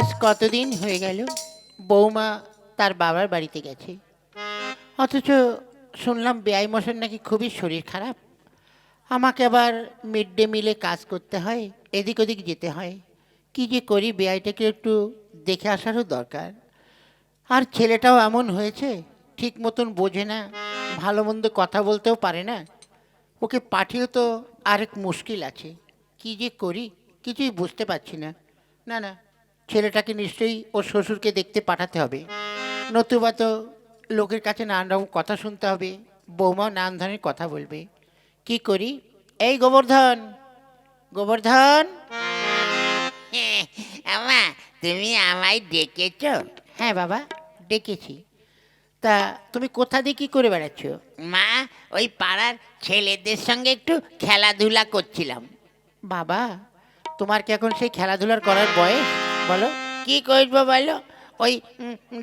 আজ কতদিন হয়ে গেল? বৌমা তার বাবার বাড়িতে গেছে। অথচ শুনলাম বেআই মশার নাকি খুবই শরীর খারাপ। আমাকে আবার মিড ডে মিলে কাজ করতে হয়, এদিক ওদিক যেতে হয়। কি যে করি বেআইটাকে একটু দেখে আসারও দরকার। আর ছেলেটাও এমন হয়েছে, ঠিক মতন বোঝে না, ভালো মন্দ কথা বলতেও পারে না। ওকে পাঠিয়েও তো আরেক মুশকিল আছে। কি যে করি কিছুই বুঝতে পারছি না। না না ছেলেটাকে নিশ্চয়ই ওর শ্বশুরকে দেখতে পাঠাতে হবে। নতুবা তো লোকের কাছে নানান রকম কথা শুনতে হবে বৌমাও নানান ধরনের কথা বলবে। কি করি? এই গোবর্ধন গোবর্ধন! আমা তুমি আমায় ডেকেছ? হ্যাঁ বাবা ডেকেছি। তা তুমি কোথা দিয়ে কী করে বেড়াচ্ছ? মা ওই পাড়ার ছেলেদের সঙ্গে একটু খেলাধুলা করছিলাম। বাবা তোমার কি এখন সেই খেলাধুলার করার বয়স? বলো। কি করব বলো? ওই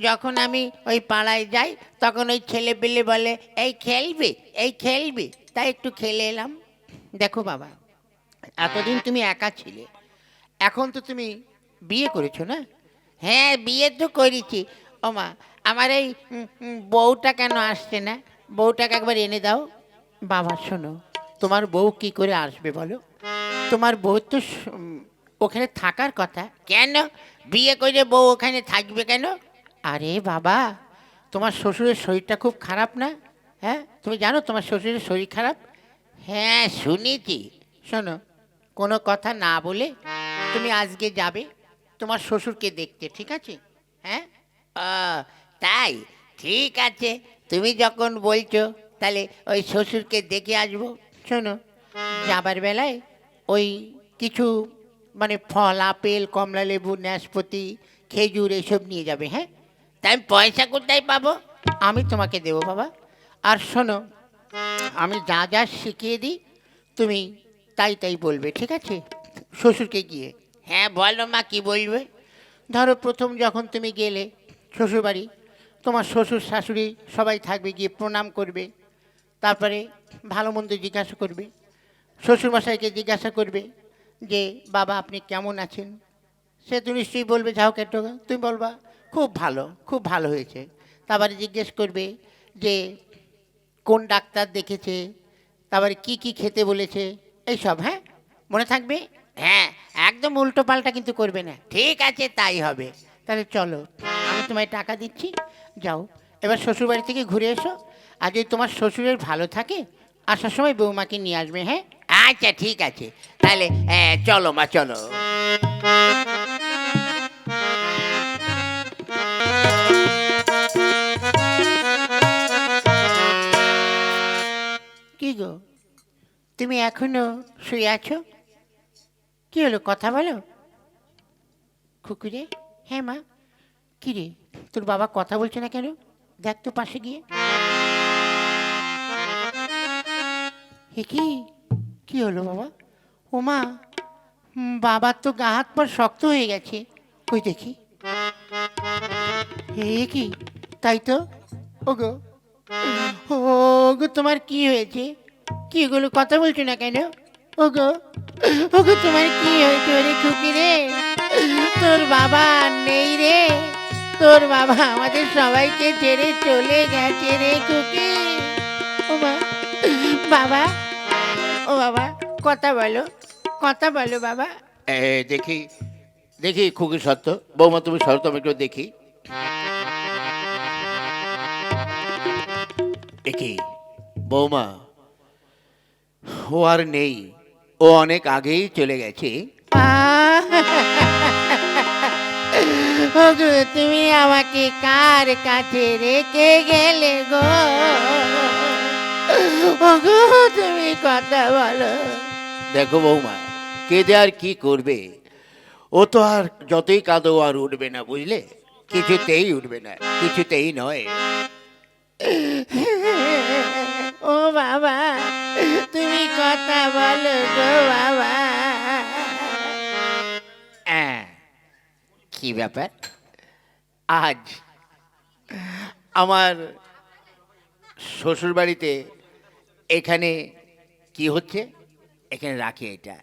যখন আমি ওই পাড়ায় যাই, তখন ওই ছেলে পেলে বলে, এই খেলবি এই খেলবি। তাই একটু খেলে এলাম। দেখো বাবা, এতদিন তুমি একা ছিলে, এখন তো তুমি বিয়ে করেছ না? হ্যাঁ বিয়ে তো করেছি। ও মা, আমার এই বউটা কেন আসছে না? বউটাকে একবার এনে দাও। বাবা, শোনো, তোমার বউ কি করে আসবে বলো? তোমার বউ তো ওখানে থাকার কথা। কেন? বিয়ে করে বউ ওখানে থাকবে কেন? আরে বাবা, তোমার শ্বশুরের শরীরটা খুব খারাপ না? হ্যাঁ? তুমি জানো তোমার শ্বশুরের শরীর খারাপ? হ্যাঁ শুনেছি। শোনো, কোনো কথা না বলে তুমি আজকে যাবে, তোমার শ্বশুরকে দেখতে, ঠিক আছে? হ্যাঁ? তাই? ঠিক আছে। তুমি যখন বলছো, তাহলে ওই শ্বশুরকে দেখে আসব। শোনো, যাবার বেলায় ওই কিছু মানে ফল, আপেল, কমলা, লেবু, নাশপাতি, খেজুর, এসব নিয়ে যাবে হ্যাঁ? তাই আমি পয়সা কোথায় পাবো? আমি তোমাকে দেবো, বাবা। আর শোনো, আমি যা যা শিখিয়ে দিই, তুমি তাই তাই বলবে, ঠিক আছে? শ্বশুরকে গিয়ে। হ্যাঁ বলো মা, কি বলবে? ধরো প্রথম যখন তুমি গেলে শ্বশুরবাড়ি, তোমার শ্বশুর, শাশুড়ি সবাই থাকবে, গিয়ে প্রণাম করবে, তারপরে ভালো মন্দ জিজ্ঞাসা করবে, শ্বশুরমশাইকে জিজ্ঞাসা করবে যে, বাবা, আপনি কেমন আছেন? সে তো নিশ্চয়ই বলবে, যাও কেটো তুমি বলবা, খুব ভালো খুব ভালো হয়েছে। তারপরে জিজ্ঞেস করবে যে, কোন ডাক্তার দেখেছে? তারপরে, কি কি খেতে বলেছে? এইসব হ্যাঁ? মনে থাকবে? হ্যাঁ একদম উল্টো পাল্টা কিন্তু করবে না। ঠিক আছে, তাই হবে। তাহলে চলো, আমি তোমায় টাকা দিচ্ছি, যাও। এবার শ্বশুরবাড়ি থেকে ঘুরে এসো। আর যদি তোমার শ্বশুরের ভালো থাকে, আসার সময় বৌমাকে নিয়ে আসবে হ্যাঁ? আচ্ছা ঠিক আছে। তাহলে চলো মা, চলো। কি গো? তুমি এখনও শুয়ে আছো? কি হলো, কথা বলো? খুকুরে হ্যাঁ মা। কি রে, তোর বাবা কথা বলছে না কেন? দেখ তো পাশে গিয়ে। কি? কি হলো? বাবা? ও মা বাবার তো গা হাত পর শক্ত হয়ে গেছে। ওই দেখি। এ কি? তাই তো? ওগো। ওগো তোমার কি হয়েছে? কি ওগুলো কথা বলছো না কেন? ওগো ওগো তোমার কি হয়েছে রে খুকি রে? তোর বাবা নেই রে। তোর বাবা আমাদের সবাইকে ছেড়ে চলে গেছে রে খুকি। ও মা বাবা ও বাবা কথা বলো কথা বলো বাবা। এ, দেখি দেখি খুকি সত্য। বৌমা তুমি সত্য আমি একটু দেখি। একই বৌমা ও আর নেই ও অনেক আগেই চলে গেছে। তুমি আমাকে কার কাছে রেখে গেলে গো? তুমি কথা বলো। দেখো বৌমা কেঁদে আর কি করবে? ও তো আর যতই কাঁদো আর উঠবে না বুঝলে? কিছুতেই উঠবে না কিছুতেই নয়। ও বাবা তুমি কথা বলো গো বাবা। অ্যাঁ, কি ব্যাপার? আজ আমার শ্বশুর বাড়িতে এখানে কি হচ্ছে? এখানে রাখি এটা।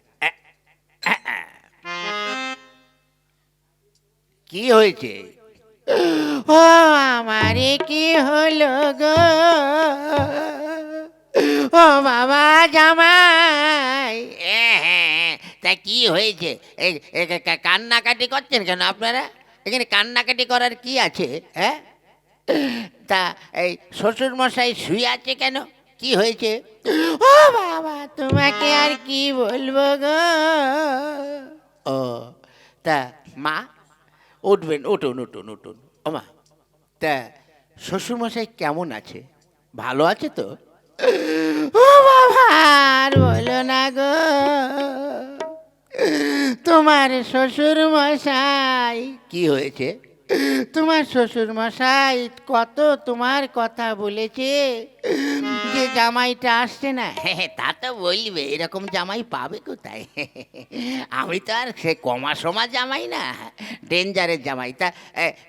কি হয়েছে? ও আমারে কি হলো গো? ও বাবা জামাই। হ্যাঁ, হ্যাঁ, তা কি হয়েছে? কান্নাকাটি করছেন কেন আপনারা? এখানে কান্নাকাটি করার কি আছে হ্যাঁ? তা এই শ্বশুর মশাই শুয়ে আছে কেন? কি হয়েছে? ও বাবা তোমাকে আর কি বলব গো? ও তা মা উঠবেন উঠুন উঠুন উঠুন। ও মা তা শ্বশুরমশাই কেমন আছে? ভালো আছে তো? ও বাবা আর বলো না গো। তোমার শ্বশুর মশাই কি হয়েছে? তোমার শ্বশুর মশাই কত তোমার কথা বলেছে? জামাইটা আসছে না। হ্যাঁ তা তো বলবে এরকম জামাই পাবে কোথায়? আমি তো আর সে কমা সমা জামাই না ডেঞ্জারের জামাই। তা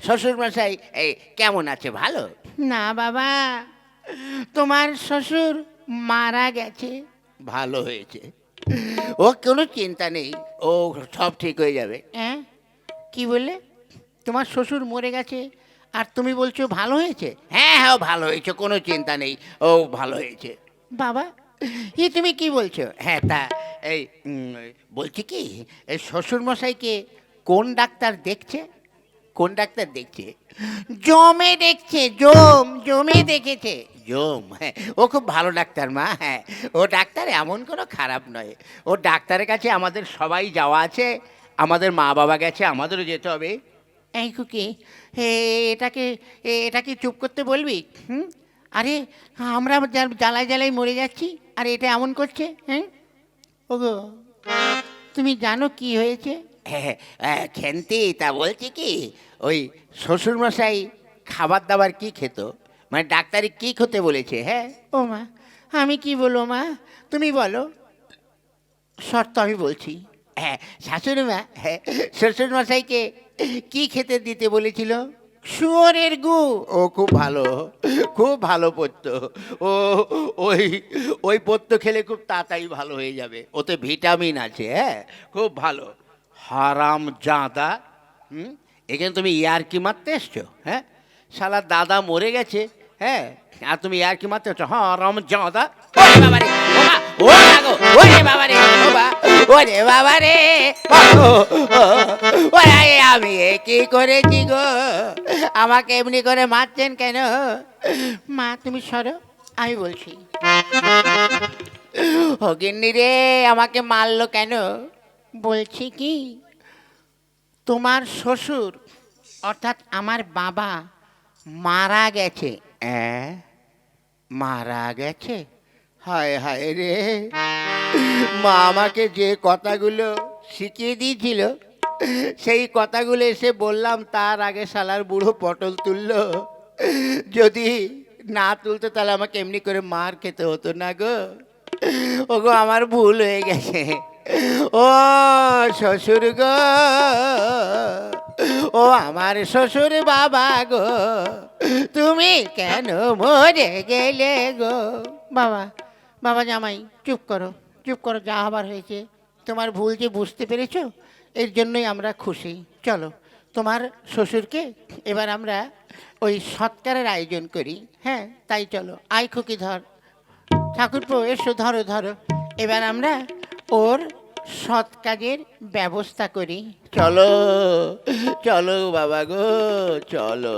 শ্বশুরমশাই কেমন আছে ভালো? না বাবা তোমার শ্বশুর মারা গেছে। ভালো হয়েছে। ও কোনো চিন্তা নেই ও সব ঠিক হয়ে যাবে। হ্যাঁ কি বললে? তোমার শ্বশুর মরে গেছে আর তুমি বলছো ভালো হয়েছে? হ্যাঁ হ্যাঁ ভালো হয়েছে কোনো চিন্তা নেই ও ভালো হয়েছে। বাবা এ তুমি কি বলছো? হ্যাঁ তা এই বলছি কি এই শ্বশুরমশাইকে কোন ডাক্তার দেখছে? কোন ডাক্তার দেখছে? জমে দেখছে জম জমে দেখেছে। জম হ্যাঁ ও খুব ভালো ডাক্তার মা হ্যাঁ ও ডাক্তার এমন কোনো খারাপ নয়। ও ডাক্তারের কাছে আমাদের সবাই যাওয়া আছে আমাদের মা বাবা গেছে আমাদেরও যেতে হবে। এই হে এটাকে এটাকে চুপ করতে বলবি? হুম? আরে আমরা জ্বালায় জ্বালায় মরে যাচ্ছি আর এটা এমন করছে হ্যাঁ ওগো তুমি জানো কি হয়েছে? হ্যাঁ হ্যাঁ খেন্তি তা বলছি কি ওই শ্বশুরমশাই খাবার দাবার কি খেত? মানে ডাক্তারি কি খেতে বলেছে হ্যাঁ? ও মা আমি কি বলব মা? তুমি বলো। শর্ত আমি বলছি। হ্যাঁ শাশুড়ি মা হ্যাঁ শ্বশুরমশাইকে কি খেতে দিতে বলেছিল? শুয়োরের গু। ও খুব ভালো খুব ভালো পড়তো ও ওই ওই পড়তো খেলে খুব তাড়াতাড়ি ভালো হয়ে যাবে। ওতে ভিটামিন আছে হ্যাঁ? খুব ভালো। হারাম জাদা হুম? এখানে তুমি ইয়ারকি মারতে এসছো হ্যাঁ? শালা দাদা মরে গেছে হ্যাঁ? আর তুমি ইয়ারকি মারতে এসছো হারাম জাদা। ও ও মা গো, ওরে বাবারে ও মা, ওরে বাবারে। ও, ও, ও, ওরে আমি কি করেছি গো? আমাকে এমনি করে মারছেন কেন? মা, তুমি সরো, আমি বলছি। হগিন্নি রে, আমাকে মারলো কেন? বলছি কি, তোমার শ্বশুর, অর্থাৎ আমার বাবা মারা গেছে? মারা গেছে? হায় হায় রে। মা, আমাকে যে কথাগুলো শিখিয়ে দিয়েছিল। সেই কথাগুলো এসে বললাম, তার আগে শালার বুড়ো পটল তুললো। যদি না তুলতো তাহলে আমাকে এমনি করে মার খেতে হতো না গো। ওগো, আমার ভুল হয়ে গেছে। ও শ্বশুর গো, ও আমার শ্বশুর বাবা গো, তুমি কেন মরে গেলে গো? বাবা বাবা জামাই, চুপ করো চুপ করো, যা হবার হয়েছে। তোমার ভুল যে বুঝতে পেরেছ, এর জন্যই আমরা খুশি। চলো, তোমার শ্বশুরকে এবার আমরা ওই সৎকারের আয়োজন করি। হ্যাঁ তাই চলো আয় খুকি ধর। ঠাকুরপো, এসো, ধরো ধরো। এবার আমরা ওর সৎ কাজের ব্যবস্থা করি। চলো চলো বাবা গো, চলো।